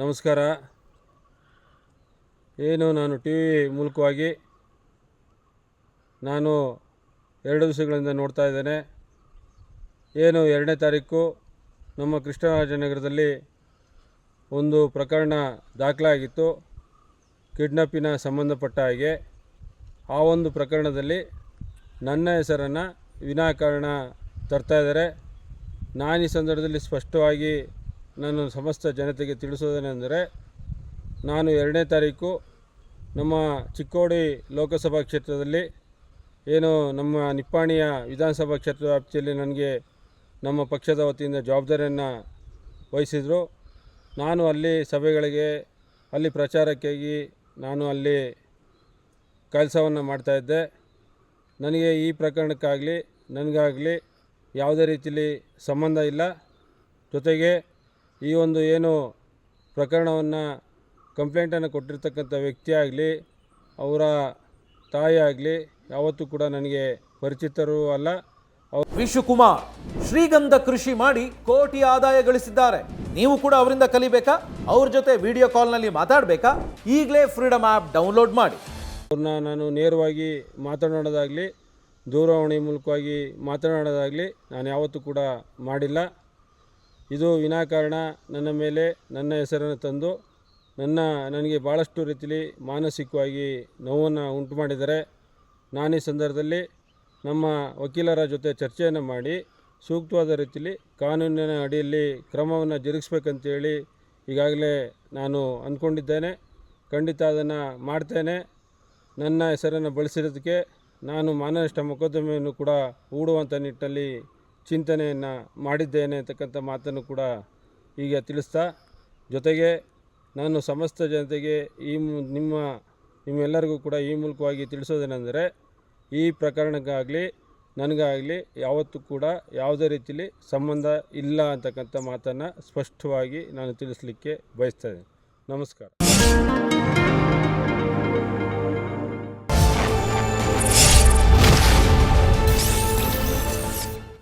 ನಮಸ್ಕಾರ. ಏನು ನಾನು ಟಿ ವಿ ಮೂಲಕವಾಗಿ ನಾನು ಎರಡು ದಿವಸಗಳಿಂದ ನೋಡ್ತಾ ಇದ್ದೇನೆ. ಏನು ಎರಡನೇ ತಾರೀಕು ನಮ್ಮ ಕೃಷ್ಣರಾಜನಗರದಲ್ಲಿ ಒಂದು ಪ್ರಕರಣ ದಾಖಲಾಗಿತ್ತು. ಕಿಡ್ನಾಪಿನ ಸಂಬಂಧಪಟ್ಟ ಹಾಗೆ. ಆ ಒಂದು ಪ್ರಕರಣದಲ್ಲಿ ನನ್ನ ಹೆಸರನ್ನು ವಿನಾಕಾರಣ ತರ್ತಾ ಇದ್ದಾರೆ. ನಾನು ಈ ಸಂದರ್ಭದಲ್ಲಿ ಸ್ಪಷ್ಟವಾಗಿ ನಾನು ಸಮಸ್ತ ಜನತೆಗೆ ತಿಳಿಸೋದೇನೆಂದರೆ ನಾನು ಎರಡನೇ ತಾರೀಕು ನಮ್ಮ ಚಿಕ್ಕೋಡಿ ಲೋಕಸಭಾ ಕ್ಷೇತ್ರದಲ್ಲಿ ಏನು ನಮ್ಮ ನಿಪ್ಪಾಣಿಯ ವಿಧಾನಸಭಾ ಕ್ಷೇತ್ರ ವ್ಯಾಪ್ತಿಯಲ್ಲಿ ನನಗೆ ನಮ್ಮ ಪಕ್ಷದ ವತಿಯಿಂದ ಜವಾಬ್ದಾರಿಯನ್ನು ವಹಿಸಿದರು. ನಾನು ಅಲ್ಲಿ ಸಭೆಗಳಿಗೆ, ಅಲ್ಲಿ ಪ್ರಚಾರಕ್ಕಾಗಿ ನಾನು ಅಲ್ಲಿ ಕೆಲಸವನ್ನು ಮಾಡ್ತಾಯಿದ್ದೆ ನನಗೆ ಈ ಪ್ರಕರಣಕ್ಕಾಗಲಿ, ನನಗಾಗಲಿ ಯಾವುದೇ ರೀತಿಯಲ್ಲಿ ಸಂಬಂಧ ಇಲ್ಲ. ಜೊತೆಗೆ ಈ ಒಂದು ಏನು ಪ್ರಕರಣವನ್ನು ಕಂಪ್ಲೇಂಟನ್ನು ಕೊಟ್ಟಿರ್ತಕ್ಕಂಥ ವ್ಯಕ್ತಿ ಆಗಲಿ ಅವರ ತಾಯಿ ಆಗಲಿ ಯಾವತ್ತೂ ಕೂಡ ನನಗೆ ಪರಿಚಿತರು ಅಲ್ಲ. ವಿಶುಕುಮಾರ್ ಶ್ರೀಗಂಧ ಕೃಷಿ ಮಾಡಿ ಕೋಟಿ ಆದಾಯ ಗಳಿಸಿದ್ದಾರೆ. ನೀವು ಕೂಡ ಅವರಿಂದ ಕಲಿಬೇಕಾ? ಅವ್ರ ಜೊತೆ ವಿಡಿಯೋ ಕಾಲ್ನಲ್ಲಿ ಮಾತಾಡಬೇಕಾ? ಈಗಲೇ ಫ್ರೀಡಮ್ ಆ್ಯಪ್ ಡೌನ್ಲೋಡ್ ಮಾಡಿ. ಅವ್ರನ್ನ ನಾನು ನೇರವಾಗಿ ಮಾತನಾಡೋದಾಗಲಿ ದೂರವಾಣಿ ಮೂಲಕವಾಗಿ ಮಾತನಾಡೋದಾಗಲಿ ನಾನು ಯಾವತ್ತೂ ಕೂಡ ಮಾಡಿಲ್ಲ. ಇದು ವಿನಾಕಾರಣ. ನನ್ನ ಮೇಲೆ ನನ್ನ ಹೆಸರನ್ನು ತಂದು ನನ್ನ, ನನಗೆ ಭಾಳಷ್ಟು ರೀತಿಯಲ್ಲಿ ಮಾನಸಿಕವಾಗಿ ನೋವನ್ನು ಉಂಟು ಮಾಡಿದ್ದಾರೆ ನಾನು ಸಂದರ್ಭದಲ್ಲಿ ನಮ್ಮ ವಕೀಲರ ಜೊತೆ ಚರ್ಚೆಯನ್ನು ಮಾಡಿ ಸೂಕ್ತವಾದ ರೀತಿಯಲ್ಲಿ ಕಾನೂನಿನ ಅಡಿಯಲ್ಲಿ ಕ್ರಮವನ್ನು ಜರುಗಿಸ್ಬೇಕಂತೇಳಿ ಈಗಾಗಲೇ ನಾನು ಅಂದ್ಕೊಂಡಿದ್ದೇನೆ. ಖಂಡಿತ ಅದನ್ನು ಮಾಡ್ತೇನೆ. ನನ್ನ ಹೆಸರನ್ನು ಬಳಸಿರೋದಕ್ಕೆ ನಾನು ಮಾನನಷ್ಟ ಮೊಕದ್ದಮೆಯನ್ನು ಕೂಡ ಹೂಡುವಂಥ ನಿಟ್ಟಿನಲ್ಲಿ ಚಿಂತನೆಯನ್ನು ಮಾಡಿದ್ದೇನೆ ಅಂತಕ್ಕಂಥ ಮಾತನ್ನು ಕೂಡ ಈಗ ತಿಳಿಸ್ತಾ, ಜೊತೆಗೆ ನಾನು ಸಮಸ್ತ ಜನತೆಗೆ ಈ ನಿಮ್ಮ, ನಿಮ್ಮೆಲ್ಲರಿಗೂ ಕೂಡ ಈ ಮೂಲಕವಾಗಿ ತಿಳಿಸೋದೇನೆಂದರೆ, ಈ ಪ್ರಕರಣಕ್ಕಾಗಲಿ, ನನಗಾಗಲಿ ಯಾವತ್ತೂ ಕೂಡ ಯಾವುದೇ ರೀತಿಯಲ್ಲಿ ಸಂಬಂಧ ಇಲ್ಲ ಅಂತಕ್ಕಂಥ ಮಾತನ್ನು ಸ್ಪಷ್ಟವಾಗಿ ನಾನು ತಿಳಿಸಲಿಕ್ಕೆ ಬಯಸ್ತೇನೆ ನಮಸ್ಕಾರ.